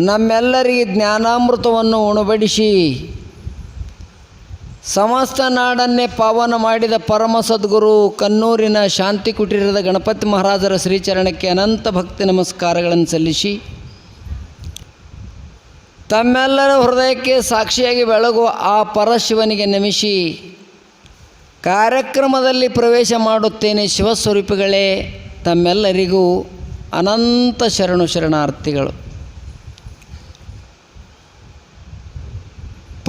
ನಮ್ಮೆಲ್ಲರಿಗೆ ಜ್ಞಾನಾಮೃತವನ್ನು ಉಣಬಡಿಸಿ ಸಮಸ್ತ ನಾಡನ್ನೇ ಪಾವನ ಮಾಡಿದ ಪರಮ ಸದ್ಗುರು ಕನ್ನೂರಿನ ಶಾಂತಿ ಕುಟೀರದ ಗಣಪತಿ ಮಹಾರಾಜರ ಶ್ರೀಚರಣಕ್ಕೆ ಅನಂತ ಭಕ್ತಿ ನಮಸ್ಕಾರಗಳನ್ನು ಸಲ್ಲಿಸಿ, ತಮ್ಮೆಲ್ಲರ ಹೃದಯಕ್ಕೆ ಸಾಕ್ಷಿಯಾಗಿ ಬೆಳಗುವ ಆ ಪರಶಿವನಿಗೆ ನಮಿಸಿ, ಕಾರ್ಯಕ್ರಮದಲ್ಲಿ ಪ್ರವೇಶ ಮಾಡುತ್ತೇನೆ ಶಿವಸ್ವರೂಪಿಗಳೇ, ತಮ್ಮೆಲ್ಲರಿಗೂ ಅನಂತ ಶರಣು ಶರಣಾರ್ಥಿಗಳು.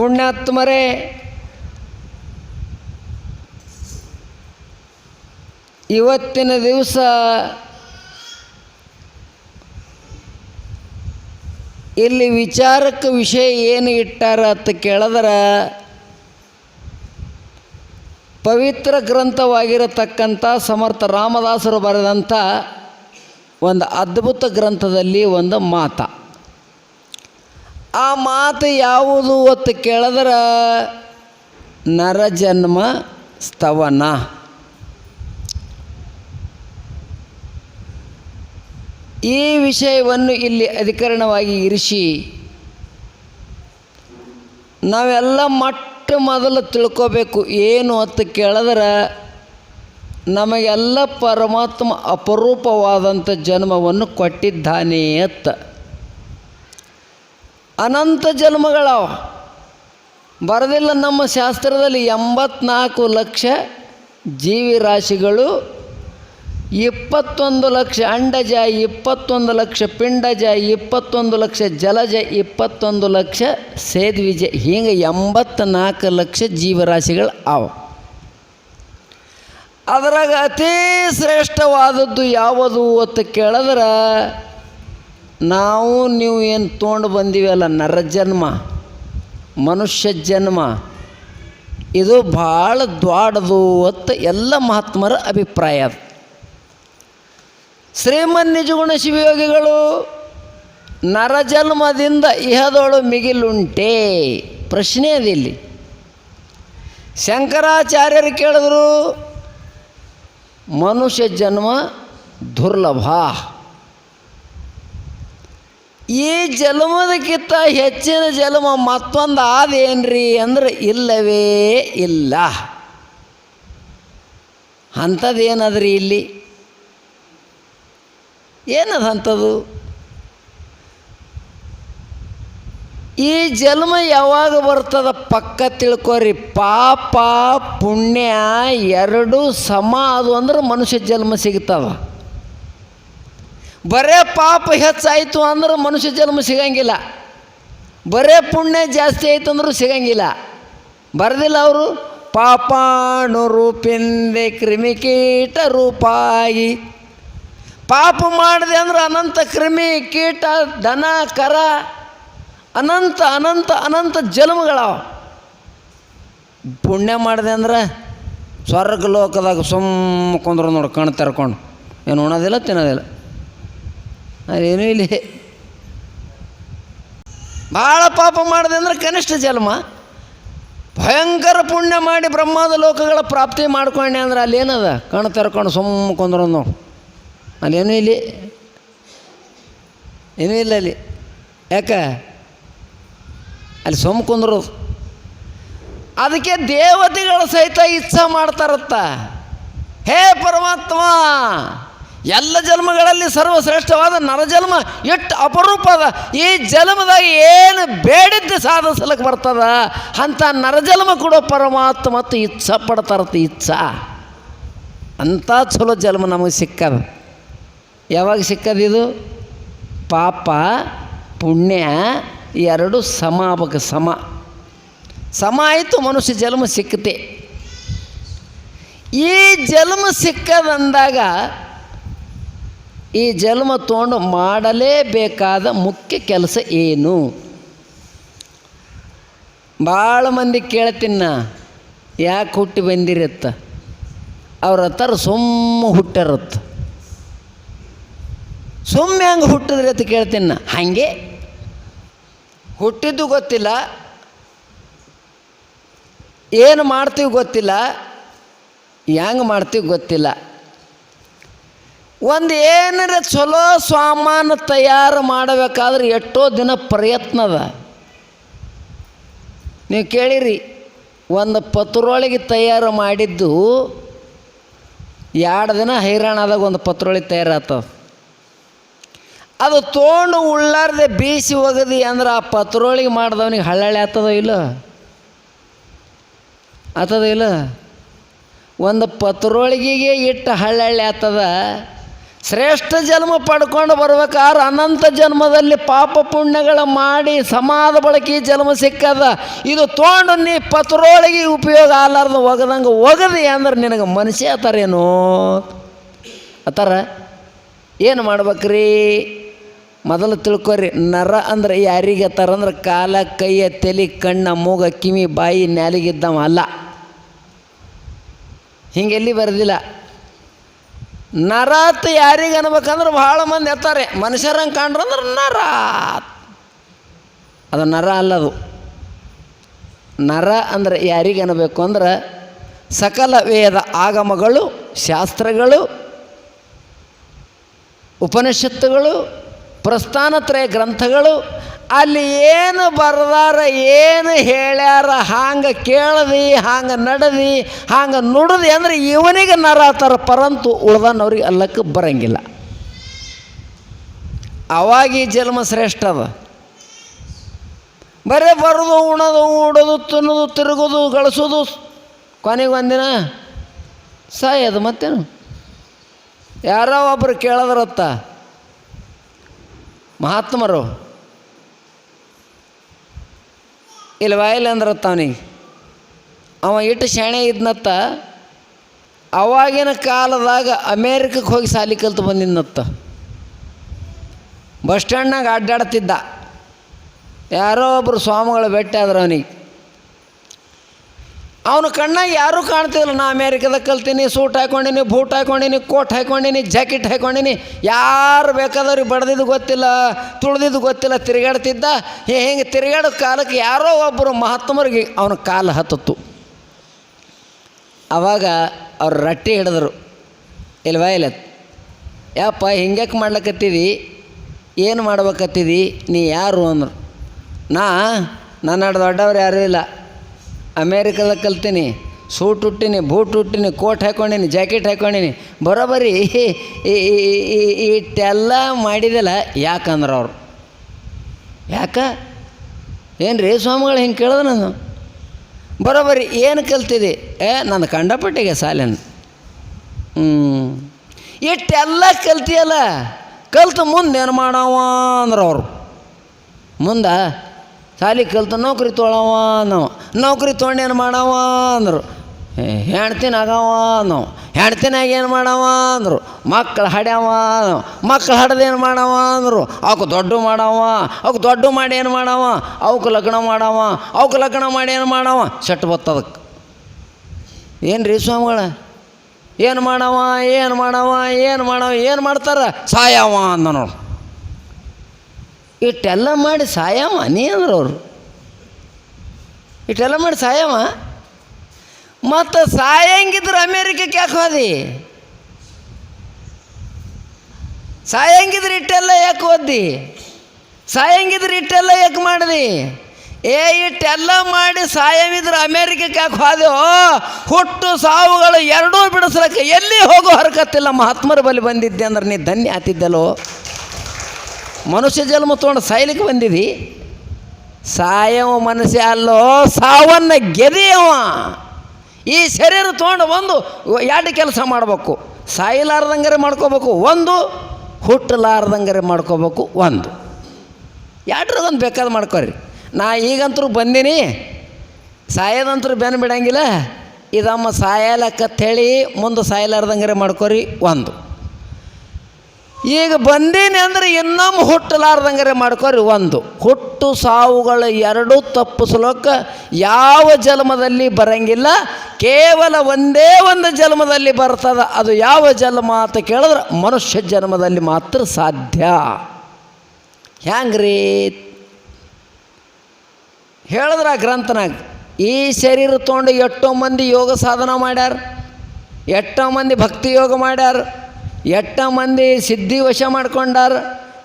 ಪುಣ್ಯಾತ್ಮರೇ. ಇವತ್ತಿನ ದಿವಸ ಇಲ್ಲಿ ವಿಚಾರಕ್ಕೆ ವಿಷಯ ಏನು ಇಟ್ಟಾರ ಅಂತ ಕೇಳಿದ್ರೆ, ಪವಿತ್ರ ಗ್ರಂಥವಾಗಿರತಕ್ಕಂಥ ಸಮರ್ಥ ರಾಮದಾಸರು ಬರೆದಂಥ ಒಂದು ಅದ್ಭುತ ಗ್ರಂಥದಲ್ಲಿ ಒಂದು ಮಾತ. ಆ ಮಾತು ಯಾವುದು ಒತ್ತು ಕೇಳಿದ್ರೆ? ನರಜನ್ಮ ಸ್ತವನ. ಈ ವಿಷಯವನ್ನು ಇಲ್ಲಿ ಅಧಿಕರಣವಾಗಿ ಇರಿಸಿ, ನಾವೆಲ್ಲ ಮೊಟ್ಟ ಮೊದಲು ತಿಳ್ಕೋಬೇಕು ಏನು ಅಂತ ಕೇಳಿದ್ರೆ? ನಮಗೆಲ್ಲ ಪರಮಾತ್ಮ ಅಪರೂಪವಾದಂಥ ಜನ್ಮವನ್ನು ಕೊಟ್ಟಿದ್ದಾನೆ ಅತ್ತ ಅನಂತ ಜನ್ಮಗಳವ. ಬರದಿಲ್ಲ ನಮ್ಮ ಶಾಸ್ತ್ರದಲ್ಲಿ ಎಂಬತ್ನಾಲ್ಕು ಲಕ್ಷ ಜೀವಿ ರಾಶಿಗಳು, ಇಪ್ಪತ್ತೊಂದು ಲಕ್ಷ ಅಂಡಜ, ಇಪ್ಪತ್ತೊಂದು ಲಕ್ಷ ಪಿಂಡಜ, ಇಪ್ಪತ್ತೊಂದು ಲಕ್ಷ ಜಲಜ, ಇಪ್ಪತ್ತೊಂದು ಲಕ್ಷ ಸೇದ್ವಿಜ. ಹಿಂಗೆ ಎಂಬತ್ನಾಲ್ಕು ಲಕ್ಷ ಜೀವರಾಶಿಗಳು ಅವ. ಅದರಾಗ ಅತೀ ಶ್ರೇಷ್ಠವಾದದ್ದು ಯಾವುದು ಅಂತ ಕೇಳಿದ್ರೆ ನಾವು ನೀವು ಏನು ತೊಗೊಂಡು ಬಂದೀವಲ್ಲ ನರಜನ್ಮ ಮನುಷ್ಯ ಜನ್ಮ. ಇದು ಭಾಳ ದ್ವಾಡದು ಅಂತ ಎಲ್ಲ ಮಹಾತ್ಮರ ಅಭಿಪ್ರಾಯ ಅದು. ಶ್ರೀಮನ್ ನಿಜಗುಣ ಶಿವಯೋಗಿಗಳು ನರಜನ್ಮದಿಂದ ಇಹದೊಳು ಮಿಗಿಲುಂಟೆ? ಪ್ರಶ್ನೆ ಅದಿಲ್ಲಿ ಶಂಕರಾಚಾರ್ಯರು ಕೇಳಿದ್ರು, ಮನುಷ್ಯ ಜನ್ಮ ದುರ್ಲಭ. ಈ ಜನ್ಮದಕ್ಕಿಂತ ಹೆಚ್ಚಿನ ಜನ್ಮ ಮತ್ತೊಂದು ಆದೇನ್ರಿ ಅಂದ್ರೆ ಇಲ್ಲವೇ ಇಲ್ಲ. ಅಂಥದ್ದೇನದ್ರಿ ಇಲ್ಲಿ? ಏನದು ಅಂಥದ್ದು? ಈ ಜನ್ಮ ಯಾವಾಗ ಬರ್ತದ ಪಕ್ಕ ತಿಳ್ಕೊರಿ. ಪಾಪ, ಪುಣ್ಯ, ಎರಡು ಸಮ, ಅದು ಅಂದ್ರೆ ಮನುಷ್ಯ ಜನ್ಮ ಸಿಗ್ತದ. ಬರೇ ಪಾಪ ಹೆಚ್ಚಾಯಿತು ಅಂದ್ರೆ ಮನುಷ್ಯ ಜನ್ಮ ಸಿಗಂಗಿಲ್ಲ. ಬರೇ ಪುಣ್ಯ ಜಾಸ್ತಿ ಆಯ್ತು ಅಂದ್ರೂ ಸಿಗಂಗಿಲ್ಲ. ಬರದಿಲ್ಲ ಅವರು? ಪಾಪಾಣು ರೂಪಿಂದೆ ಕ್ರಿಮಿಕೀಟ ರೂಪಾಯಿ. ಪಾಪ ಮಾಡಿದೆ ಅಂದ್ರೆ ಅನಂತ ಕ್ರಿಮಿ ಕೀಟ, ದನ, ಕರ, ಅನಂತ ಅನಂತ ಅನಂತ ಜನ್ಮಗಳವ. ಪುಣ್ಯ ಮಾಡಿದೆ ಅಂದ್ರೆ ಸ್ವರ್ಗ ಲೋಕದಾಗ ಸುಮ್ಮ ಕುಂದ್ರು ನೋಡಿ ಕಣ್ಣು ತೆರ್ಕೊಂಡು. ಏನು ಉಣೋದಿಲ್ಲ ತಿನ್ನೋದಿಲ್ಲ. ಅದೇನೂ ಇಲ್ಲಿ. ಭಾಳ ಪಾಪ ಮಾಡಿದೆ ಅಂದ್ರೆ ಕನಿಷ್ಠ ಜನ್ಮ. ಭಯಂಕರ ಪುಣ್ಯ ಮಾಡಿ ಬ್ರಹ್ಮದ ಲೋಕಗಳ ಪ್ರಾಪ್ತಿ ಮಾಡ್ಕೊಂಡೆ ಅಂದ್ರೆ ಅಲ್ಲಿ ಏನದ ಕಣ್ಣು ತೆರ್ಕೊಂಡು ಸುಮ್ಮ ಕುಂದ್ರು ನೋಡು ಅಲ್ಲೇನೂ ಇಲ್ಲಿ. ಏನೂ ಇಲ್ಲ ಅಲ್ಲಿ. ಯಾಕೆ? ಅಲ್ಲಿ ಸೊಮ್ಮ ಕುಂದ್ರು. ಅದಕ್ಕೆ ದೇವತೆಗಳ ಸಹಿತ ಇಚ್ಛಾ ಮಾಡ್ತಾರತ್ತ. ಹೇ ಪರಮಾತ್ಮ! ಎಲ್ಲ ಜನ್ಮಗಳಲ್ಲಿ ಸರ್ವಶ್ರೇಷ್ಠವಾದ ನರಜನ್ಮ ಎಷ್ಟು ಅಪರೂಪ ಅದ. ಈ ಜನ್ಮದಾಗ ಏನು ಬೇಡಿದ್ದು ಸಾಧಿಸ್ಲಿಕ್ಕೆ ಬರ್ತದ? ಅಂತ ನರಜನ್ಮ ಕೊಡೋ ಪರಮಾತ್ಮ ಮತ್ತು ಇಚ್ಛ ಪಡ್ತಾರತ್ತ ಇಚ್ಛ. ಅಂಥ ಚಲೋ ಜನ್ಮ ನಮಗೆ ಸಿಕ್ಕದ. ಯಾವಾಗ ಸಿಕ್ಕದಿದು ಪಾಪ, ಪುಣ್ಯ, ಎರಡು ಸಮ ಸಮ. ಸಮ ಆಯಿತು, ಮನುಷ್ಯ ಜನ್ಮ ಸಿಕ್ಕತೆ. ಈ ಜನ್ಮ ಸಿಕ್ಕದಂದಾಗ ಈ ಜನ್ಮ ತೊಗೊಂಡು ಮಾಡಲೇಬೇಕಾದ ಮುಖ್ಯ ಕೆಲಸ ಏನು? ಭಾಳ ಮಂದಿ ಕೇಳ್ತೀನಿ ಯಾಕೆ ಹುಟ್ಟಿ ಬಂದಿರತ್ತ? ಅವ್ರ ಹತ್ತಾರ ಸುಮ್ಮ ಹುಟ್ಟಾರತ್ತ. ಸುಮ್ಮ ಹೆಂಗೆ ಹುಟ್ಟಿದ್ರಿ ಅಂತ ಕೇಳ್ತೀನಿ ಹಾಗೆ? ಹುಟ್ಟಿದ್ದು ಗೊತ್ತಿಲ್ಲ. ಏನು ಮಾಡ್ತೀವಿ ಗೊತ್ತಿಲ್ಲ. ಹೆಂಗೆ ಮಾಡ್ತೀವಿ ಗೊತ್ತಿಲ್ಲ. ಒಂದು ಏನಾರ ಚಲೋ ಸಾಮಾನು ತಯಾರು ಮಾಡಬೇಕಾದ್ರೆ ಎಷ್ಟೋ ದಿನ ಪ್ರಯತ್ನದ ನೀವು ಕೇಳಿರಿ, ಒಂದು ಪತ್ರೊಳಗೆ ತಯಾರು ಮಾಡಿದ್ದು ಎರಡು ದಿನ ಹೈರಾಣಾದಾಗ ಒಂದು ಪತ್ರೊಳಗೆ ತಯಾರಾಗ್ತದೆ ಅದು ತೋಣು ಉಳ್ಳಾರ್ದೆ ಬೀಸಿ ಒಗದಿ ಅಂದ್ರೆ ಆ ಪತ್ರೊಳಗೆ ಮಾಡಿದವನಿಗೆ ಹಳ್ಳಳ್ಳಿ ಆತದ ಇಲ್ಲ? ಆತದ ಇಲ್ಲ? ಒಂದು ಪತ್ರೊಳಗಿಗೆ ಇಟ್ಟು ಹಳ್ಳಳ್ಳಿ ಆಗ್ತದ? ಶ್ರೇಷ್ಠ ಜನ್ಮ ಪಡ್ಕೊಂಡು ಬರ್ಬೇಕಾದ್ರೆ ಅನಂತ ಜನ್ಮದಲ್ಲಿ ಪಾಪ ಪುಣ್ಯಗಳ ಮಾಡಿ ಸಮಾಧ ಬಳಕೆ ಜನ್ಮ ಸಿಕ್ಕದ. ಇದು ತೊಗೊಂಡು ನೀ ಪತ್ರೊಳಗೆ ಉಪಯೋಗ ಆಲಾರ್ದು ಒಗದಂಗೆ ಒಗದಿ ಅಂದ್ರೆ ನಿನಗೆ ಮನುಷ್ಯ ಆತಾರೇನು ಆತಾರ? ಏನು ಮಾಡ್ಬೇಕ್ರಿ? ಮೊದಲು ತಿಳ್ಕೊರಿ, ನರ ಅಂದ್ರೆ ಯಾರಿಗೆ ಅಂದ್ರೆ ಕಾಲ ಕೈಯ ತಲೆ, ಕಣ್ಣ, ಮೂಗ, ಕಿವಿ, ಬಾಯಿ, ನ್ಯಾಲಿಗಿದ್ದವ ಅಲ್ಲ. ಹಿಂಗೆಲ್ಲಿ ಬರೋದಿಲ್ಲ. ನರಾತ್ ಯಾರಿಗೆ ಅನ್ಬೇಕಂದ್ರೆ ಭಾಳ ಮಂದಿ ಎತ್ತಾರೆ. ಮನುಷ್ಯರಂಗೆ ಕಾಣ್ರಂದ್ರೆ ನರ ಅದು ನರ ಅಲ್ಲದು. ನರ ಅಂದ್ರೆ ಯಾರಿಗೆ ಅನ್ಬೇಕು ಅಂದ್ರೆ ಸಕಲ ವೇದ ಆಗಮಗಳು, ಶಾಸ್ತ್ರಗಳು, ಉಪನಿಷತ್ತುಗಳು ಪ್ರಸ್ಥಾನತ್ರಯ ಗ್ರಂಥಗಳು ಅಲ್ಲಿ ಏನು ಬರ್ದಾರ, ಏನು ಹೇಳ್ಯಾರ, ಹಾಂಗೆ ಕೇಳದಿ, ಹಾಂಗೆ ನಡೆದಿ, ಹಾಂಗೆ ನುಡದಿ ಅಂದ್ರೆ ಇವನಿಗೆ ನರಾತಾರ ಪರಂತು ಉಳ್ದನವ್ರಿಗೆ ಅಲ್ಲಕ್ಕೆ ಬರಂಗಿಲ್ಲ. ಅವಾಗಿ ಜನ್ಮ ಶ್ರೇಷ್ಠ ಅದ. ಬರೀ ಬರೋದು, ಉಣೋದು, ಉಡೋದು, ತಿನ್ನೋದು, ತಿರುಗೋದು, ಗಳಿಸೋದು. ಕೊನೆಗೆ ಒಂದಿನ ಸಾಯೋದು ಮತ್ತೇನು? ಯಾರೋ ಒಬ್ಬರು ಕೇಳದ್ರತ್ತ. ಮಹಾತ್ಮರು. ಇಲ್ಲಿ ವಾಯಿಲ್ ಅಂದ್ರತ್ತ ಅವನಿಗೆ. ಅವ ಇಟ್ಟು ಶಾಣೆ ಇದ್ನತ್ತ. ಅವಾಗಿನ ಕಾಲದಾಗ ಅಮೇರಿಕಕ್ಕೆ ಹೋಗಿ ಸಾಲಿ ಕಲ್ತು ಬಂದಿದ್ನತ್ತ. ಬಸ್ ಸ್ಟ್ಯಾಂಡ್ನಾಗ ಅಡ್ಡಾಡ್ತಿದ್ದ. ಯಾರೋ ಒಬ್ಬರು ಸ್ವಾಮಿಗಳು ಭೇಟಿ ಆದ್ರೆ ಅವನಿಗೆ. ಅವನ ಕಣ್ಣಾಗ ಯಾರೂ ಕಾಣ್ತಿಲ್ಲ ನಾ ಅಮೇರಿಕದಾಗ ಕಲ್ತೀನಿ, ಸೂಟ್ ಹಾಕ್ಕೊಂಡಿನಿ ಬೂಟ್ ಹಾಕ್ಕೊಂಡಿನಿ ಕೋಟ್ ಹಾಕ್ಕೊಂಡಿನಿ ಜಾಕೆಟ್ ಹಾಕ್ಕೊಂಡಿನಿ ಯಾರು ಬೇಕಾದವ್ರಿಗೆ ಬಡ್ದಿದ್ದು ಗೊತ್ತಿಲ್ಲ, ತುಳ್ದಿದ್ದು ಗೊತ್ತಿಲ್ಲ, ತಿರುಗಾಡ್ತಿದ್ದ. ಹಿಂಗೆ ತಿರುಗಾಡೋ ಕಾಲಕ್ಕೆ ಯಾರೋ ಒಬ್ಬರು ಮಹಾತ್ಮರಿಗೆ ಅವನ ಕಾಲು ಹತ್ತಿತ್ತು. ಆವಾಗ ಅವ್ರು ರಟ್ಟಿ ಹಿಡಿದ್ರು. ಇಲ್ವಾ ಇಲ್ಲ? ಯಪ್ಪ, ಹಿಂಗ್ಯಾಕೆ ಮಾಡ್ಲಕತ್ತಿದಿ? ಏನು ಮಾಡ್ಬೇಕತ್ತಿದಿ? ನೀ ಯಾರು ಅಂದರು. ನಾ ನನ್ನ ದೊಡ್ಡವ್ರು ಯಾರೂ ಇಲ್ಲ. ಅಮೇರಿಕದಾಗ ಕಲ್ತೀನಿ, ಸೂಟ್ ಹುಟ್ಟಿನಿ ಬೂಟ್ ಹುಟ್ಟಿನಿ ಕೋಟ್ ಹಾಕ್ಕೊಂಡಿನಿ ಜಾಕೆಟ್ ಹಾಕ್ಕೊಂಡಿನಿ ಬರೋಬ್ಬರಿ ಇಟ್ಟೆಲ್ಲ ಮಾಡಿದಲ್ಲ ಯಾಕಂದ್ರೆ ಅವರು? ಯಾಕ? ಏನು ರೀ ಸ್ವಾಮಿಗಳು ಹಿಂಗೆ ಕೇಳಿದ ನಾನು? ಬರೋಬರಿ ಏನು ಕಲ್ತಿದೆ? ಏ, ನನ್ನ ಕಂಡಪಟ್ಟಿಗೆ ಸಾಲೇನು. ಹ್ಞೂ ಇಟ್ಟೆಲ್ಲ ಕಲ್ತಿಯಲ್ಲ, ಕಲ್ತು ಮುಂದೆ ಏನು ಮಾಡವ ಅಂದ್ರೆ ಅವರು? ಮುಂದೆ ಸಾಲಿ ಕಲ್ತು ನೌಕರಿ ತೊಳವ ನಾವು ನೌಕರಿ ತೊಗೊಂಡು ಏನು ಮಾಡವ ಅಂದರು. ಹೆಣ್ತಿನ ಆಗವ ನಾವು ಹೆಣ್ತಿನಾಗ ಏನು ಮಾಡವ ಅಂದರು. ಮಕ್ಕಳು ಹಡ್ಯಾವ ನಾವು ಮಕ್ಕಳು ಏನು ಮಾಡವ ಅಂದರು. ಅವಕ್ಕೆ ದೊಡ್ಡ ಮಾಡವ ಅವಕ್ಕೆ ದೊಡ್ಡ ಮಾಡಿ ಏನು ಮಾಡವ ಅವಕ್ಕೆ ಲಗ್ನ ಮಾಡವ ಅವಕ್ಕೆ ಲಗ್ನ ಮಾಡಿ ಏನು ಮಾಡವ ಸೆಟ್ ಬತ್ತದಕ್ಕೆ ಏನು ರೀ ಸ್ವಾಮಿಗಳ? ಏನು ಮಾಡವ ಏನು ಮಾಡವ ಏನು ಮಾಡವ ಏನು ಮಾಡ್ತಾರೆ? ಸಾಯವ ಅಂದ ನೋಡು. ಇಟ್ಟೆಲ್ಲ ಮಾಡಿ ಸಾಯವ ನೀ ಅಂದ್ರೆ ಅವರು. ಇಟ್ಟೆಲ್ಲ ಮಾಡಿ ಸಾಯವ? ಮತ್ತು ಸಾಯಂಗಿದ್ರೆ ಅಮೇರಿಕಕ್ಕೆ ಯಾಕೆ ಹೋದಿ? ಸಾಯಂಗಿದ್ರೆ ಇಟ್ಟೆಲ್ಲ ಯಾಕೆ ಓದ್ದಿ ಸಾಯಂಗಿದ್ರೆ ಇಟ್ಟೆಲ್ಲ ಯಾಕೆ ಮಾಡಿದಿ? ಏ, ಇಟ್ಟೆಲ್ಲ ಮಾಡಿ ಸಾಯವಿದ್ರೆ ಅಮೇರಿಕಕ್ಕೆ ಯಾಕೆ ಹೋದೆವು ಹುಟ್ಟು ಸಾವುಗಳು ಎರಡೂ ಬಿಡಿಸ್ಲಕ್ಕೆ ಎಲ್ಲಿ ಹೋಗೋ ಹರಕತ್ತಿಲ್ಲ. ಮಹಾತ್ಮರ ಬಳಿ ಬಂದಿದ್ದೆ ಅಂದ್ರೆ ನೀ ಧನ್ಯ ಆತಿದ್ದಲ್ಲೋ ಮನುಷ್ಯ ಜನ್ಮ ತೊಗೊಂಡು ಸಾಯ್ಲಿಕ್ಕೆ ಬಂದಿದ್ದಿ ಸಾಯವ ಮನುಷ್ಯ ಅಲ್ಲೋ, ಸಾವನ್ನ ಗೆದೆಯವ. ಈ ಶರೀರ ತೊಗೊಂಡು ಒಂದು ಎರಡು ಕೆಲಸ ಮಾಡಬೇಕು. ಸಾಯಲಾರ್ದಂಗರೆ ಮಾಡ್ಕೋಬೇಕು, ಒಂದು. ಹುಟ್ಟಲಾರ್ದಂಗರೆ ಮಾಡ್ಕೋಬೇಕು, ಒಂದು. ಎರಡ್ರದೊಂದು ಬೇಕಾದ ಮಾಡ್ಕೊರಿ. ನಾ ಈಗಂತರೂ ಬಂದೀನಿ. ಸಾಯದಂತರೂ ಬೆನ್ನು ಬಿಡಂಗಿಲ್ಲ. ಇದಮ್ಮ ಸಾಯಲಕ್ಕಂಥೇಳಿ ಮುಂದೆ ಸಾಯಲಾರ್ದಂಗರೆ ಮಾಡ್ಕೊರಿ, ಒಂದು. ಈಗ ಬಂದೀನಿ ಅಂದ್ರೆ ಇನ್ನೊಮ್ಮೆ ಹುಟ್ಟಲಾರ್ದಂಗರೆ ಮಾಡ್ಕೊರಿ ಒಂದು. ಹುಟ್ಟು ಸಾವುಗಳ ಎರಡೂ ತಪ್ಪಿಸ್ಲೋಕ ಯಾವ ಜನ್ಮದಲ್ಲಿ ಬರಂಗಿಲ್ಲ, ಕೇವಲ ಒಂದೇ ಒಂದು ಜನ್ಮದಲ್ಲಿ ಬರ್ತದ, ಅದು ಯಾವ ಜನ್ಮ ಅಂತ ಕೇಳಿದ್ರೆ ಮನುಷ್ಯ ಜನ್ಮದಲ್ಲಿ ಮಾತ್ರ ಸಾಧ್ಯ. ಹ್ಯಾಂಗ್ರಿ? ಹೇಳಿದ್ರ ಗ್ರಂಥನಾಗ, ಈ ಶರೀರ ತೊಗೊಂಡು ಎಷ್ಟೋ ಮಂದಿ ಯೋಗ ಸಾಧನ ಮಾಡ್ಯಾರ, ಎಷ್ಟೋ ಮಂದಿ ಭಕ್ತಿ ಯೋಗ ಮಾಡ್ಯಾರ ಎಷ್ಟ ಮಂದಿ ಸಿದ್ಧಿ ವಶ ಮಾಡ್ಕೊಂಡಾರ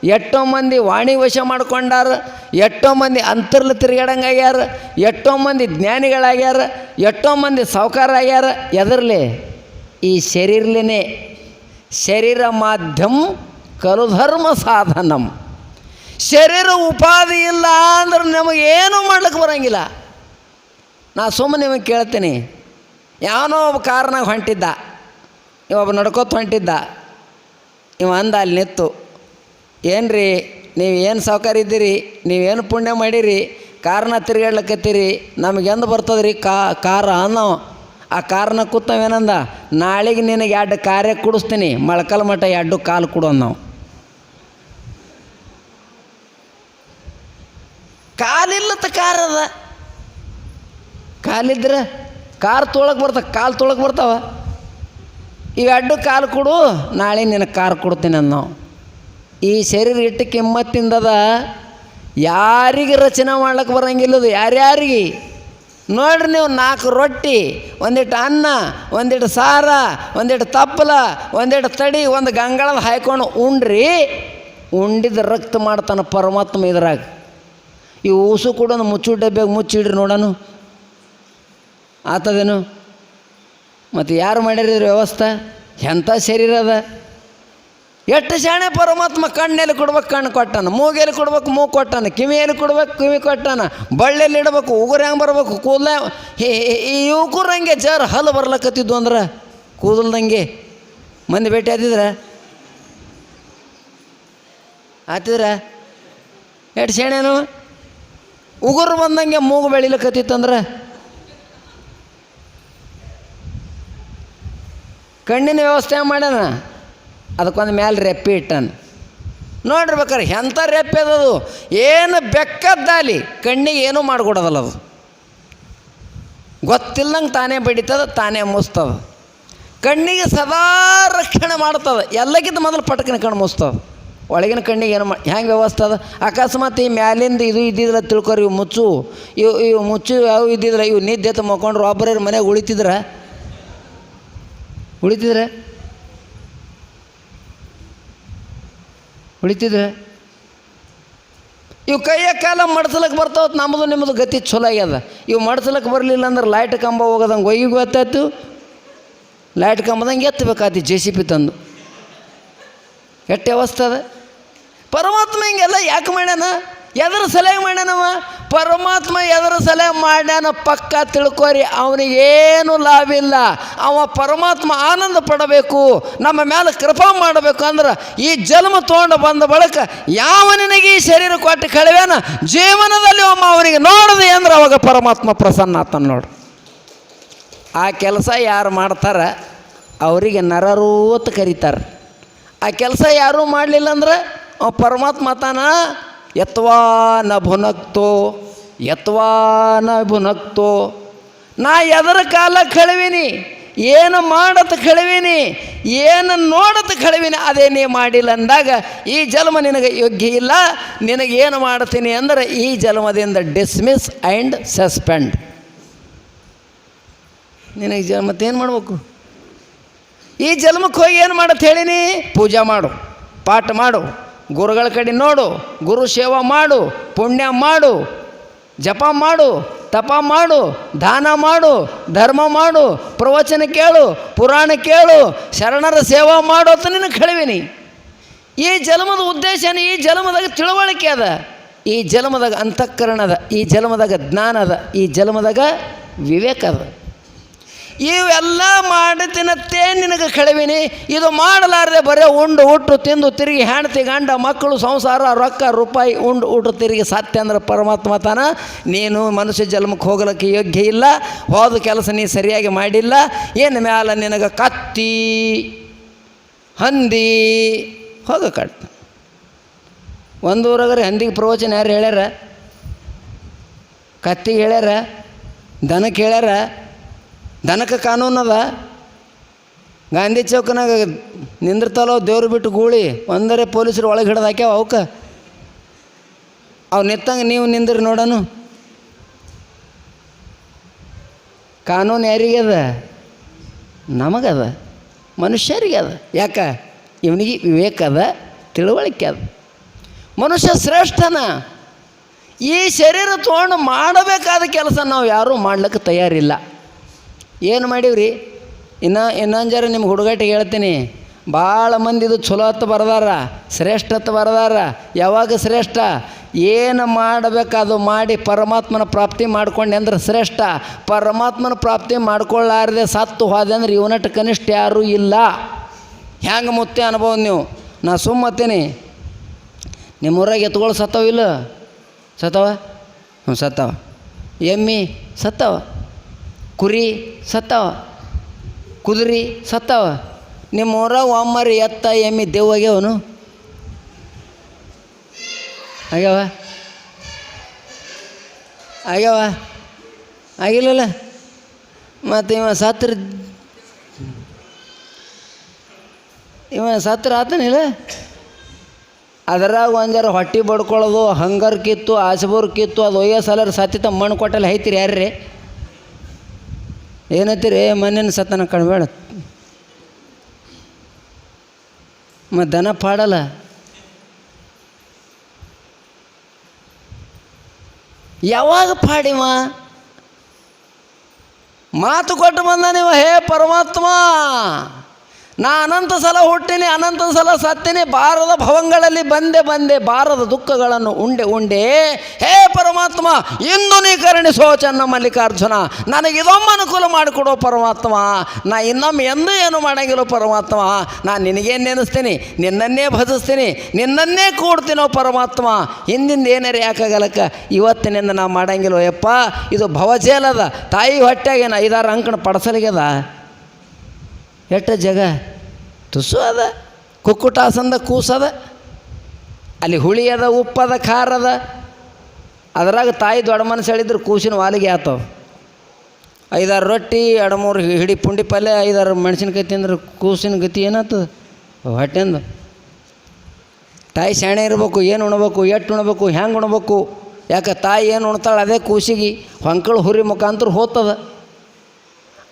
ಎಷ್ಟೋ ಮಂದಿ ವಾಣಿ ವಶ ಮಾಡ್ಕೊಂಡಾರ ಎಷ್ಟೋ ಮಂದಿ ಅಂತರ್ಲ ತಿರುಗಾಡಂಗಾಗ್ಯಾರ ಎಷ್ಟೋ ಮಂದಿ ಜ್ಞಾನಿಗಳಾಗ್ಯಾರ ಎಷ್ಟೋ ಮಂದಿ ಸಾವುಕಾರ ಆಗ್ಯಾರ ಎದರ್ಲಿ? ಈ ಶರೀರ್ಲೇನೆ. ಶರೀರ ಮಾಧ್ಯಮ, ಕಲುಧರ್ಮ ಸಾಧನಂ. ಶರೀರ ಉಪಾಧಿ ಇಲ್ಲ ಅಂದ್ರೆ ನಮಗೇನು ಮಾಡ್ಲಿಕ್ಕೆ ಬರಂಗಿಲ್ಲ. ನಾ ಸುಮ್ಮನೆ ನಿಮಗೆ ಕೇಳ್ತೀನಿ. ಯಾವನೋ ಒಬ್ಬ ಕಾರ್ನಾಗ ಹೊಂಟಿದ್ದ, ಒಬ್ಬ ನಡ್ಕೋತ ಹೊಂಟಿದ್ದ ಇವ ಅಂದ ಅಲ್ಲಿ ನಿತ್ತು ಏನು ರೀ ನೀವು ಏನು ಸಾವುಕಾರ ಇದ್ದೀರಿ ನೀವೇನು ಪುಣ್ಯ ಮಾಡೀರಿ? ಕಾರ್ನ ತಿರ್ಗಾಡ್ಲಕತ್ತೀರಿ? ನಮಗೆಂದು ಬರ್ತದೆ ರೀ ಕಾ, ಕಾರ ಅನ್ನೋ? ಆ ಕಾರ್ನ ಕೂತವೇನಂದ, ನಾಳೆಗೆ ನಿನಗೆ ಎರಡು ಕಾರ್ಯ ಕುಡಿಸ್ತೀನಿ, ಮೊಳಕಲ್ ಮಠ ಎರಡು ಕಾಲು ಕೊಡು ನಾವು ಕಾಲಿಲ್ಲತ್ತ ಕಾರ್ ಅದ. ಕಾಲಿದ್ರೆ ಕಾರ್ ತೊಳಕ್ಕೆ ಬರ್ತ ಕಾಲು ತೊಳಕ್ಕೆ ಬರ್ತಾವ. ಇವು ಅಡ್ಡು ಕಾಲು ಕೊಡು, ನಾಳೆ ನಿನಗೆ ಕಾರ್ ಕೊಡ್ತೀನಿ ಅನ್ನೋ. ಈ ಶರೀರ ಇಟ್ಟು ಕಿಮ್ಮತ್ತಿಂದದ ಯಾರಿಗೆ ರಚನೆ ಮಾಡ್ಲಿಕ್ಕೆ ಬರಂಗಿಲ್ಲದು, ಯಾರ್ಯಾರಿಗೆ? ನೋಡ್ರಿ ನೀವು ನಾಲ್ಕು ರೊಟ್ಟಿ ಒಂದಿಟ್ಟು ಅನ್ನ ಒಂದಿಟ್ಟು ಸಾರ ಒಂದಿಟ್ಟು ತಪ್ಪಲ ಒಂದಿಟ್ಟು ತಡಿ, ಒಂದು ಗಂಗಳದ ಹಾಯ್ಕೊಂಡು ಉಂಡ್ರಿ, ಉಂಡಿದ ರಕ್ತ ಮಾಡ್ತಾನೆ ಪರಮಾತ್ಮ ಇದ್ರಾಗ. ಈ ಊಸು ಕೂಡ ಮುಚ್ಚು ಡಬ್ಬಿಯಾಗ ಮುಚ್ಚಿಡ್ರಿ ನೋಡೋಣ ಆತದೇನು? ಮತ್ತು ಯಾರು ಮಾಡ್ಯಾರಿದ್ರ ವ್ಯವಸ್ಥೆ? ಎಂಥ ಶರೀರ ಅದ? ಎಷ್ಟು ಶಾಣೆ ಪರಮಾತ್ಮ ಕಣ್ಣೆಲ್ಲಿ ಕೊಡ್ಬೇಕು, ಕಣ್ಣು ಕೊಟ್ಟಾನ? ಮೂಗೆಯಲ್ಲಿ ಕೊಡ್ಬೇಕು, ಮೂಗು ಕೊಟ್ಟಾನ? ಕಿವಿಯಲ್ಲಿ ಕೊಡ್ಬೇಕು, ಕಿವಿ ಕೊಟ್ಟಾನ? ಬಳ್ಳಿಯಲ್ಲಿ ಇಡಬೇಕು, ಉಗುರು ಹೆಂಗೆ ಬರ್ಬೇಕು? ಕೂದಲ ಹಂಗೆ ಜರ್ ಹಲ್ಲು ಬರ್ಲಕ್ಕತ್ತಿದ್ದು ಅಂದ್ರೆ ಕೂದಲ್ದಂಗೆ. ಮಂದಿ ಭೇಟಿ ಆದಿದ್ರ ಆತಿದ್ರ? ಎಷ್ಟು ಶಾಣೆನು? ಉಗುರು ಬಂದಂಗೆ ಮೂಗು ಬೆಳಿಲಕತ್ತಿತ್ತಂದ್ರೆ? ಕಣ್ಣಿನ ವ್ಯವಸ್ಥೆ ಮಾಡ್ಯಾನ. ಅದಕ್ಕೊಂದು ಮೇಲೆ ರೆಪ್ಪಿ ಇಟ್ಟಾನ. ನೋಡಿರ್ಬೇಕಾರೆ ಎಂಥ ರೆಪ್ಪೆ ಅದು ಏನು ಬೆಕ್ಕದ್ದಾಲಿ ಕಣ್ಣಿಗೆ ಏನೂ ಮಾಡಿಕೊಡೋದಲ್ಲ ಅದು. ಗೊತ್ತಿಲ್ಲಂಗೆ ತಾನೇ ಬಡಿತದ, ತಾನೇ ಮುಸ್ತದ. ಕಣ್ಣಿಗೆ ಸದಾ ರಕ್ಷಣೆ ಮಾಡ್ತದೆ. ಎಲ್ಲಕ್ಕಿಂತ ಮೊದಲು ಪಟಕಿನ ಕಣ್ಣು ಮುಸ್ತದ. ಒಳಗಿನ ಕಣ್ಣಿಗೆ ಏನು ಮಾಡಿ ಹೆಂಗೆ ವ್ಯವಸ್ಥೆ ಅದ? ಅಕಸ್ಮಾತ್ ಈ ಮ್ಯಾಲಿಂದ ಇದು ಇದ್ದಿದ್ರೆ ತಿಳ್ಕೊರಿ, ಇವು ಮುಚ್ಚು, ಇವು ಇವು ಮುಚ್ಚು ಯಾವ ಇದ್ದಿದ್ರೆ ಇವು ನಿದ್ದೆ ಎತ್ತು ಮಕ್ಕೊಂಡ್ರು ಒಬ್ಬರೇ ಮನೆಗೆ ಉಳಿತಿದ್ರ ಉಳಿತಿದ್ರೆ? ಉಳಿತಿದ್ರೆ? ಇವು ಕೈಯ ಕಾಲ ಮಡ್ಸಲಕ್ಕೆ ಬರ್ತಾವ ನಮ್ಮದು ನಿಮ್ಮದು ಗತಿ ಚಲೋ ಆಗ್ಯದ. ಇವು ಮಡ್ಸಲಕ್ಕೆ ಬರಲಿಲ್ಲ ಅಂದ್ರೆ ಲೈಟ್ ಕಂಬ ಹೋಗೋದಂಗೆ ಒಯ್ಗಿ ಗೊತ್ತಾಯ್ತು? ಲೈಟ್ ಕಂಬದಂಗೆ ಎತ್ತಬೇಕಾತಿ ಜೆ ಸಿ ಪಿ ತಂದು. ಎಟ್ಟೆ ವ್ಯವಸ್ಥೆ ಅದ? ಪರಮಾತ್ಮ ಹಿಂಗೆಲ್ಲ ಯಾಕೆ ಮಾಡ್ಯಾನ? ಎದರ ಸಲಹೆ ಮಾಡ್ಯಾನವ? ಪರಮಾತ್ಮ ಎದ್ರ ಸಲಹೆ ಮಾಡ್ಯಾನ ಪಕ್ಕ ತಿಳ್ಕೊರಿ, ಅವನಿಗೇನು ಲಾಭ ಇಲ್ಲ ಅವ ಪರಮಾತ್ಮ ಆನಂದ ಪಡಬೇಕು, ನಮ್ಮ ಮೇಲೆ ಕೃಪಾ ಮಾಡಬೇಕು ಅಂದ್ರೆ ಈ ಜನ್ಮ ತೊಗೊಂಡು ಬಂದ ಬಳಿಕ ಯಾವ ನಿನಗೆ ಈ ಶರೀರ ಕೊಟ್ಟು ಕಳವೇನ ಜೀವನದಲ್ಲಿ ಒಮ್ಮ ಅವನಿಗೆ ನೋಡದೆ ಅಂದ್ರೆ ಅವಾಗ ಪರಮಾತ್ಮ ಪ್ರಸನ್ನ ಆತನ ನೋಡು. ಆ ಕೆಲಸ ಯಾರು ಮಾಡ್ತಾರೆ? ಅವರಿಗೆ ನರರು ಅಂತ ಕರೀತಾರೆ. ಆ ಕೆಲಸ ಯಾರೂ ಮಾಡಲಿಲ್ಲ ಅಂದ್ರೆ ಅವ ಪರಮಾತ್ಮ ತಾನ ಯತ್ವಾ ನ ಭುನಕ್ತೋ, ಯತ್ವಾ ನ ಭುನಕ್ತೋ. ನಾ ಎದರ ಕಾಲ ಕಳವಿನಿ, ಏನು ಮಾಡತ್ ಕಳವಿನಿ, ಏನು ನೋಡತ್ ಕಳವಿನಿ, ಅದೇ ನೀ ಮಾಡಿಲ್ಲ ಅಂದಾಗ ಈ ಜನ್ಮ ನಿನಗೆ ಯೋಗ್ಯ ಇಲ್ಲ. ನಿನಗೆ ಏನು ಮಾಡ್ತೀನಿ ಅಂದ್ರೆ ಈ ಜನ್ಮದಿಂದ ಡಿಸ್ಮಿಸ್ ಆ್ಯಂಡ್ ಸಸ್ಪೆಂಡ್. ನಿನಗೆ ಜ, ಮತ್ತೇನು ಮಾಡಬೇಕು? ಈ ಜನ್ಮಕ್ಕೆ ಹೋಗಿ ಏನು ಮಾಡತ್ತೆ ಹೇಳಿನಿ? ಪೂಜೆ ಮಾಡು, ಪಾಠ ಮಾಡು. ಗುರುಗಳ ಕಡೆ ನೋಡು, ಗುರು ಸೇವಾ ಮಾಡು, ಪುಣ್ಯ ಮಾಡು, ಜಪ ಮಾಡು, ತಪ ಮಾಡು, ದಾನ ಮಾಡು, ಧರ್ಮ ಮಾಡು, ಪ್ರವಚನ ಕೇಳು, ಪುರಾಣ ಕೇಳು, ಶರಣರ ಸೇವಾ ಮಾಡು ಅಂತ ನಿನಗೆ ಕಳಿವಿನಿ. ಈ ಜನ್ಮದ ಉದ್ದೇಶನೇ ಈ ಜನ್ಮದಾಗ ತಿಳುವಳಿಕೆ ಅದ. ಈ ಜನ್ಮದಾಗ ಅಂತಃಕರಣದ ಈ ಜನ್ಮದಾಗ ಜ್ಞಾನ ಅದ, ಈ ಜನ್ಮದಾಗ ವಿವೇಕ ಅದ. ಇವೆಲ್ಲ ಮಾಡತಿನತ್ತೇ ನಿನಗೆ ಕಳವಿನಿ ಇದು ಮಾಡಲಾರದೆ ಬರೀ ಉಂಡು ಉಟ್ಟು ತಿಂದು ತಿರುಗಿ ಹೆಣ್ತಿ ಗಂಡ ಮಕ್ಕಳು ಸಂಸಾರ ರೊಕ್ಕ ರೂಪಾಯಿ ಉಂಡು ಉಟ್ಟು ತಿರುಗಿ ಸತ್ಯ ಅಂದ್ರೆ ಪರಮಾತ್ಮ ತಾನ. ನೀನು ಮನುಷ್ಯ ಜನ್ಮಕ್ಕೆ ಹೋಗಲಿಕ್ಕೆ ಯೋಗ್ಯ ಇಲ್ಲ, ಹೋದ ಕೆಲಸ ನೀ ಸರಿಯಾಗಿ ಮಾಡಿಲ್ಲ. ಏನು ಮ್ಯಾಲ ನಿನಗೆ ಕತ್ತಿ, ಹಂದಿ, ಹೋಗ ಕಟ್ ಒಂದು ಊರಾಗ್ರೆ ಹಂದಿಗೆ ಪ್ರವಚನ ಯಾರು ಹೇಳ್ಯಾರ? ಕತ್ತಿಗೆ ಹೇಳ್ಯಾರ? ದನಕ್ಕೆ ಹೇಳ್ಯಾರ? ದನಕ್ಕೆ ಕಾನೂನು ಅದ. ಗಾಂಧಿ ಚೌಕನಾಗ ನಿಂದಿರ್ತಾಲೋ ದೇವ್ರು ಬಿಟ್ಟು ಗೂಳಿ, ಒಂದರೆ ಪೊಲೀಸರು ಒಳಗೆ ಹಿಡ್ದು ಹಾಕ್ಯಾವ ಅವಕ್ಕೆ. ಅವು ನಿತ್ತಂಗೆ ನೀವು ನಿಂದಿರಿ ನೋಡನು. ಕಾನೂನು ಯಾರಿಗೆ ಅದ? ನಮಗದ. ಮನುಷ್ಯರಿಗೆ ಅದ. ಯಾಕೆ? ಇವನಿಗೆ ವಿವೇಕ ಅದ, ತಿಳುವಳಿಕೆ ಅದ. ಮನುಷ್ಯ ಶ್ರೇಷ್ಠನ. ಈ ಶರೀರ ತೊಗೊಂಡು ಮಾಡಬೇಕಾದ ಕೆಲಸ ನಾವು ಯಾರೂ ಮಾಡ್ಲಿಕ್ಕೆ ತಯಾರಿಲ್ಲ. ಏನು ಮಾಡೀವ್ರಿ? ಇನ್ನ ಇನ್ನೊಂದು ಜರ ನಿಮ್ಗೆ ಹುಡುಗಾಟಿಗೆ ಹೇಳ್ತೀನಿ. ಭಾಳ ಮಂದಿ ಇದು ಚಲೋ ಹತ್ತು ಬರ್ದಾರ, ಶ್ರೇಷ್ಠ ಹತ್ತು ಬರದಾರ. ಯಾವಾಗ ಶ್ರೇಷ್ಠ? ಏನು ಮಾಡಬೇಕಾದು ಮಾಡಿ ಪರಮಾತ್ಮನ ಪ್ರಾಪ್ತಿ ಮಾಡ್ಕೊಂಡೆ ಅಂದ್ರೆ ಶ್ರೇಷ್ಠ. ಪರಮಾತ್ಮನ ಪ್ರಾಪ್ತಿ ಮಾಡ್ಕೊಳ್ಳಾರದೆ ಸತ್ತು ಹೋದೆ ಅಂದ್ರೆ ಇವನಟ್ಟು ಕನಿಷ್ಠ ಯಾರೂ ಇಲ್ಲ. ಹೆಂಗೆ ಮುತ್ತೆ ಅನುಭವ ನೀವು? ನಾ ಸುಮ್ಮತ್ತೀನಿ ನಿಮ್ಮೂರಾಗ ಎತ್ಕೊಳ್ಳೋ ಸತ್ತವ ಇಲ್ಲ? ಸತ್ತವ? ಹ್ಞೂ ಸತ್ತವ. ಎಮ್ಮಿ? ಸತ್ತವ. ಕುರಿ ಸತ್ತವ. ಕುದುರೆ ಸತ್ತವ. ನಿಮ್ಮ ಊರ ಒಮ್ಮರಿ ಎತ್ತ ಎಮ್ಮಿ ದೇವ್ ಆಗ್ಯಾವನು. ಆಗ್ಯಾವ? ಆಗ್ಯಾವ? ಆಗಿಲ್ಲಲ್ಲ? ಮತ್ತು ಇವ ಸತ್ರ ಇವ ಸತ್ರ ಆತನಿಲ್ಲ? ಅದರಾಗ ಒಂದು ಜರ ಹೊಟ್ಟೆ ಬಡ್ಕೊಳ್ಳೋದು ಹಂಗರ್ ಕಿತ್ತು, ಆಸಬೂರ್ ಕಿತ್ತು, ಅದು ಒಯ್ಯೋ ಸಲರ್ ಸತ್ತಿತ ಮಣ್ಣು ಕೊಟ್ಟಲ್ಲಿ ಐತಿರಿ ಯಾರ್ರಿ? ಏನತ್ತೀರಿ ಮಣ್ಣಿನ ಸತ್ತನ ಕಣ್ಬೇಡ. ಮತ್ತು ದನ ಪಾಡಲ್ಲ. ಯಾವಾಗ ಪಾಡಿವ? ಮಾತು ಕೊಟ್ಟು ಬಂದ ನೀವು, ಹೇ ಪರಮಾತ್ಮ! ನಾ ಅನಂತ ಸಲ ಹುಟ್ಟಿನಿ, ಅನಂತ ಸಲ ಸತ್ತಿನಿ ಬಾರದ ಭವಂಗಳಲ್ಲಿ ಬಂದೆ ಬಂದೆ ಬಾರದ ದುಃಖಗಳನ್ನು ಉಂಡೆ ಉಂಡೆ. ಹೇ ಪರಮಾತ್ಮ, ಇಂದು ನೀ ಕರುಣಿಸೋ ಚೆನ್ನ ಮಲ್ಲಿಕಾರ್ಜುನ ಇದೊಮ್ಮೆ ಅನುಕೂಲ ಮಾಡಿಕೊಡೋ ಪರಮಾತ್ಮ. ನಾ ಇನ್ನೊಮ್ಮೆ ಎಂದು ಏನು ಮಾಡಂಗಿಲ್ಲ ಪರಮಾತ್ಮ. ನಾ ನಿನಗೇನು ನೆನೆಸ್ತೀನಿ? ನಿನ್ನನ್ನೇ ಭಜಿಸ್ತೀನಿ, ನಿನ್ನನ್ನೇ ಕೂಡ್ತೀನೋ ಪರಮಾತ್ಮ. ಹಿಂದಿಂದ ಏನಾರು ಯಾಕಾಗಲಕ್ಕ? ಇವತ್ತಿನಿಂದ ನಾ ಮಾಡಂಗಿಲ್ಲೋ ಯಪ್ಪ, ಇದು ಭವಜೇಲದ ತಾಯಿ ಹೊಟ್ಟೆಗೇನ ಐದಾರು ಅಂಕಣ ಪಡಸಲಿಗ್ಯದ ಎಷ್ಟ ಜಗ? ತುಸು ಅದ, ಕುಕ್ಕುಟಾಸಂದ ಕೂಸದ, ಅಲ್ಲಿ ಹುಳಿ ಅದ ಉಪ್ಪದ ಖಾರ ಅದ. ಅದ್ರಾಗ ತಾಯಿ ದೊಡ್ಡ ಮನಸ್ಸು ಹೇಳಿದ್ರೆ ಕೂಸಿನ ವಾಲಿಗೆ ಆತವ. ಐದಾರು ರೊಟ್ಟಿ, ಎರಡು ಮೂರು ಹಿಡಿ ಪುಂಡಿ ಪಲ್ಯ, ಐದಾರು ಮೆಣಸಿನ್ಕಾಯಿ ತಿಂದ್ರೆ ಕೂಸಿನ ಗತಿ ಏನಾಗ್ತದ? ಹೊಟ್ಟೆಂದು. ತಾಯಿ ಶಾಣೆ ಇರಬೇಕು, ಏನು ಉಣಬೇಕು ಎಷ್ಟು ಉಣಬೇಕು, ಹೆಂಗೆ ಉಣಬೇಕು? ಯಾಕೆ ತಾಯಿ ಏನು ಉಣ್ತಾಳೆ ಅದೇ ಕೂಸಿಗೆ, ಹೊಂಕಳು ಹುರಿ ಮುಖಾಂತರ ಹೋಗ್ತದ.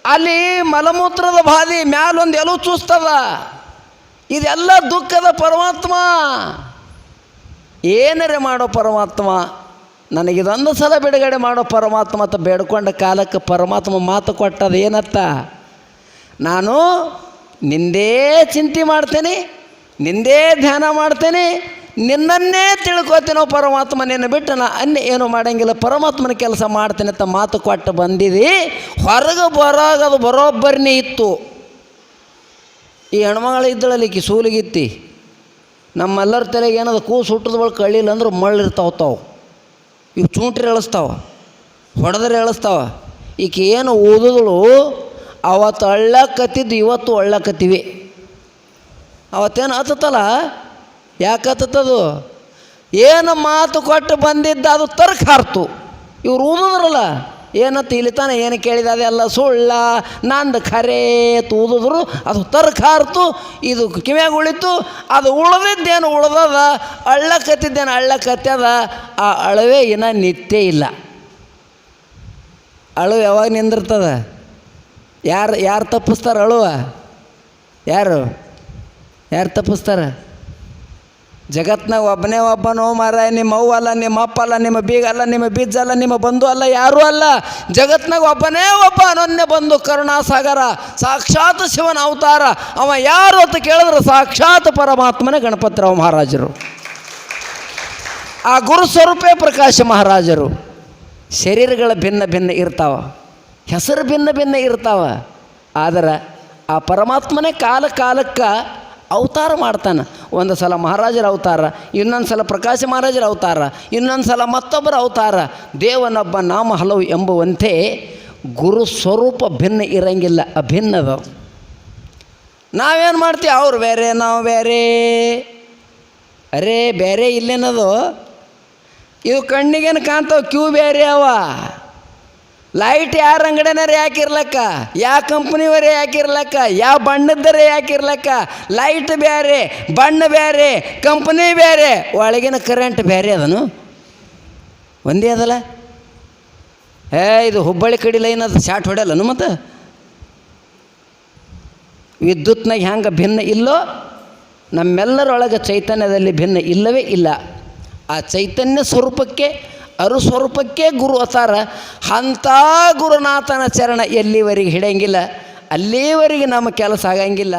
ಅಲ್ಲಿ ಮಲಮೂತ್ರದ ಬಾಧಿ ಮ್ಯಾಲೊಂದು ಎಲು ಚೂಸ್ತದ. ಇದೆಲ್ಲ ದುಃಖದ ಪರಮಾತ್ಮ. ಏನರೆ ಮಾಡೋ ಪರಮಾತ್ಮ? ನನಗಿದೊಂದು ಸಲ ಬಿಡುಗಡೆ ಮಾಡೋ ಪರಮಾತ್ಮ ಅಂತ ಬೇಡ್ಕೊಂಡ ಕಾಲಕ್ಕೆ ಪರಮಾತ್ಮ ಮಾತು ಕೊಟ್ಟದ ಏನತ್ತ ನಾನು ನಿಂದೇ ಚಿಂತೆ ಮಾಡ್ತೇನೆ, ನಿಂದೇ ಧ್ಯಾನ ಮಾಡ್ತೇನೆ ನಿನ್ನನ್ನೇ ತಿಳ್ಕೊತೀನೋ ಪರಮಾತ್ಮ ನಿನ್ನ ಬಿಟ್ಟು ನಾ ಅನ್ಯ ಏನು ಮಾಡಂಗಿಲ್ಲ. ಪರಮಾತ್ಮನ ಕೆಲಸ ಮಾಡ್ತೀನಿ ಅಂತ ಮಾತು ಕೊಟ್ಟು ಬಂದಿದ್ದಿ ಹೊರಗೆ ಬರೋಗದು ಬರೋಬ್ಬರಿನೇ ಇತ್ತು. ಈ ಹೆಣ್ಮಗಳು ಇದ್ದಳಲ್ಲಿ ಈಕಿ ಸೂಲಿಗಿತ್ತಿ. ನಮ್ಮೆಲ್ಲರ ತಲೆಗೆ ಏನದು ಕೂಸು ಹುಟ್ಟದ ಬಳಿಕ ಕಳ್ಳಿಲ್ಲ ಅಂದ್ರೆ ಮಳ್ಳಿರ್ತಾವ ತಾವು. ಇವು ಚೂಂಟ್ರಿ ಎಳಿಸ್ತಾವ ಹೊಡೆದ್ರೆ ಎಳಸ್ತಾವ ಈಕೆ ಏನು ಓದಿದಳು, ಅವತ್ತು ಅಳ್ಳಕತ್ತಿದ್ದು ಇವತ್ತು ಒಳ್ಳಕತ್ತೀವಿ ಅವತ್ತೇನು ಹತ್ತತ್ತಲ್ಲ? ಯಾಕೆ ಹತ್ತತ್ತದು ಏನು ಮಾತು ಕೊಟ್ಟು ಬಂದಿದ್ದ ಅದು ತರ್ಕ ಹಾರ್ತು ಇವ್ರು ಊದಿದ್ರಲ್ಲ ಏನ ಇಲ್ಲಿ ಏನು ಕೇಳಿದ? ಅದೆಲ್ಲ ಸುಳ್ಳ, ನಂದು ಖರೇ ತೂದಿದ್ರು, ಅದು ತರ್ಕ ಹಾರ್ತು ಇದು ಕಿವ್ಯಾಗ ಉಳಿತು, ಅದು ಉಳ್ದಿದ್ದೇನು ಉಳ್ದದ, ಅಳ್ಳಕತ್ತಿದ್ದೇನು ಅಳ್ಳಕತ್ಯದ, ಆ ಅಳವೆ ಇನ್ನ ನಿತ್ಯ ಇಲ್ಲ. ಅಳು ಯಾವಾಗ ನಿಂದಿರ್ತದ? ಯಾರು ಯಾರು ತಪ್ಪಿಸ್ತಾರ ಅಳುವ? ಯಾರು? ಯಾರು ತಪ್ಪಿಸ್ತಾರ? ಜಗತ್ನಾಗ ಒಬ್ಬನೇ ಒಬ್ಬನೋ ಮಾರಾಯ ನಿಮ್ಮ ಅವ್ವ ಅಲ್ಲ, ನಿಮ್ಮ ಅಪ್ಪ ಅಲ್ಲ, ನಿಮ್ಮ ಬೀಗ ಅಲ್ಲ, ನಿಮ್ಮ ಬೀಜ ಅಲ್ಲ, ನಿಮ್ಮ ಬಂಧು ಅಲ್ಲ, ಯಾರೂ ಅಲ್ಲ. ಜಗತ್ನಾಗ ಒಬ್ಬನೇ ಒಬ್ಬ ಅನನ್ಯ ಬಂಧು ಕರುಣಾಸಾಗರ, ಸಾಕ್ಷಾತ್ ಶಿವನ ಅವತಾರ. ಅವ ಯಾರು ಅಂತ ಕೇಳಿದ್ರೆ ಸಾಕ್ಷಾತ್ ಪರಮಾತ್ಮನೇ ಗಣಪತಿರಾವ್ ಮಹಾರಾಜರು. ಆ ಗುರು ಸ್ವರೂಪೇ ಪ್ರಕಾಶ ಮಹಾರಾಜರು. ಶರೀರಗಳ ಭಿನ್ನ ಭಿನ್ನ ಇರ್ತಾವ, ಹೆಸರು ಭಿನ್ನ ಭಿನ್ನ ಇರ್ತಾವ. ಆದರೆ ಆ ಪರಮಾತ್ಮನೇ ಕಾಲ ಕಾಲಕ್ಕೆ ಅವತಾರ ಮಾಡ್ತಾನೆ. ಒಂದು ಸಲ ಮಹಾರಾಜರ ಅವತಾರ, ಇನ್ನೊಂದು ಸಲ ಪ್ರಕಾಶ ಮಹಾರಾಜರ ಅವತಾರ, ಇನ್ನೊಂದು ಸಲ ಮತ್ತೊಬ್ಬರ ಅವತಾರ. ದೇವನೊಬ್ಬ ನಾಮ ಹಲವು ಎಂಬುವಂತೆ ಗುರು ಸ್ವರೂಪ ಭಿನ್ನ ಇರಂಗಿಲ್ಲ ಅಭಿನ್ನದ ನಾವೇನು ಮಾಡ್ತೀವಿ? ಅವ್ರು ಬೇರೆ, ನಾವು ಬೇರೆ. ಅರೇ, ಬೇರೆ ಇಲ್ಲೇನದು? ಇವು ಕಣ್ಣಿಗೇನು ಕಾಣ್ತಾವ? ಕ್ಯೂ ಬೇರೆ ಅವ? ಲೈಟ್ ಯಾರ ಅಂಗಡಿನಾರ ಯಾಕಿರ್ಲಕ್ಕ? ಯಾವ ಕಂಪ್ನಿಯವರೇ ಯಾಕಿರ್ಲಕ್ಕ? ಯಾವ ಬಣ್ಣದ್ದರೇ ಯಾಕಿರ್ಲಕ್ಕ? ಲೈಟ್ ಬೇರೆ ಬಣ್ಣ ಬೇರೆ ಕಂಪ್ನಿ ಬೇರೆ ಒಳಗಿನ ಕರೆಂಟ್ ಬೇರೆ ಅದನು ಒಂದೇ ಅದಲ್ಲ? ಏ, ಇದು ಹುಬ್ಬಳ್ಳಿ ಕಡಿ ಲೈನ್ ಅದು ಶಾಟ್ ಹೊಡೆಯಲ್ಲನು ಮತ್ತು? ವಿದ್ಯುತ್ನಾಗ ಹೆಂಗೆ ಭಿನ್ನ ಇಲ್ಲೋ, ನಮ್ಮೆಲ್ಲರೊಳಗೆ ಚೈತನ್ಯದಲ್ಲಿ ಭಿನ್ನ ಇಲ್ಲವೇ ಇಲ್ಲ. ಆ ಚೈತನ್ಯ ಸ್ವರೂಪಕ್ಕೆ ಅರು ಸ್ವರೂಪಕ್ಕೆ ಗುರು ಅತಾರ ಅಂಥ ಗುರುನಾಥನ ಚರಣ ಎಲ್ಲಿವರೆಗೆ ಹಿಡಿಯಂಗಿಲ್ಲ. ಅಲ್ಲಿವರೆಗೆ ನಮ್ಮ ಕೆಲಸ ಆಗಂಗಿಲ್ಲ.